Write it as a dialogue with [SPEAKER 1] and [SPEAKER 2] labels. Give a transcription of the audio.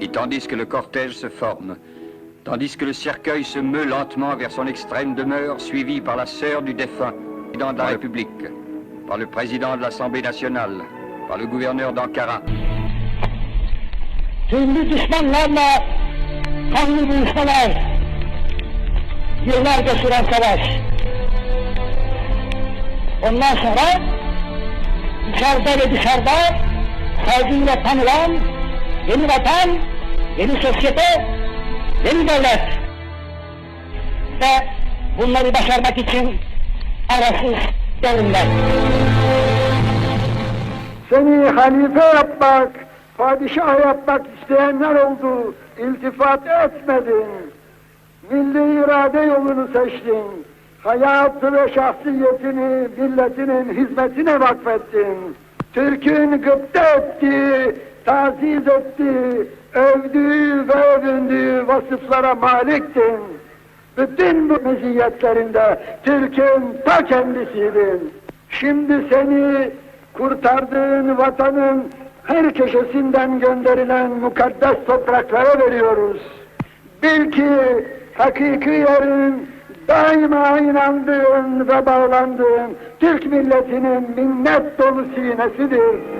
[SPEAKER 1] Et tandis que le cortège se forme, tandis que le cercueil se meut lentement vers son extrême demeure, suivi par la sœur du défunt, président de la République, par le président de l'Assemblée nationale, par le gouverneur d'Ankara,
[SPEAKER 2] Türlü düşmanlarla kanlı buluşmalar, yıllarca süren savaş. Ondan sonra içeride ve dışarıda saygıyla tanılan yeni vatan, yeni sosyete, yeni devlet. Ve bunları başarmak için arasız derinler.
[SPEAKER 3] Seni halife yapmak, padişah yapmak isteyenler oldu. İltifat etmedin. Milli irade yolunu seçtin. Hayatı ve şahsiyetini milletinin hizmetine vakfettin. Türk'ün gıpta ettiği, taziz ettiği, övdüğü ve övündüğü vasıflara maliktin. Bütün bu meziyetlerinde Türk'ün ta kendisiydin. Şimdi seni kurtardığın vatanın her köşesinden gönderilen mukaddes topraklara veriyoruz. Bil ki hakiki yerin daima inandığın ve bağlandığın Türk milletinin minnet dolu sinesidir.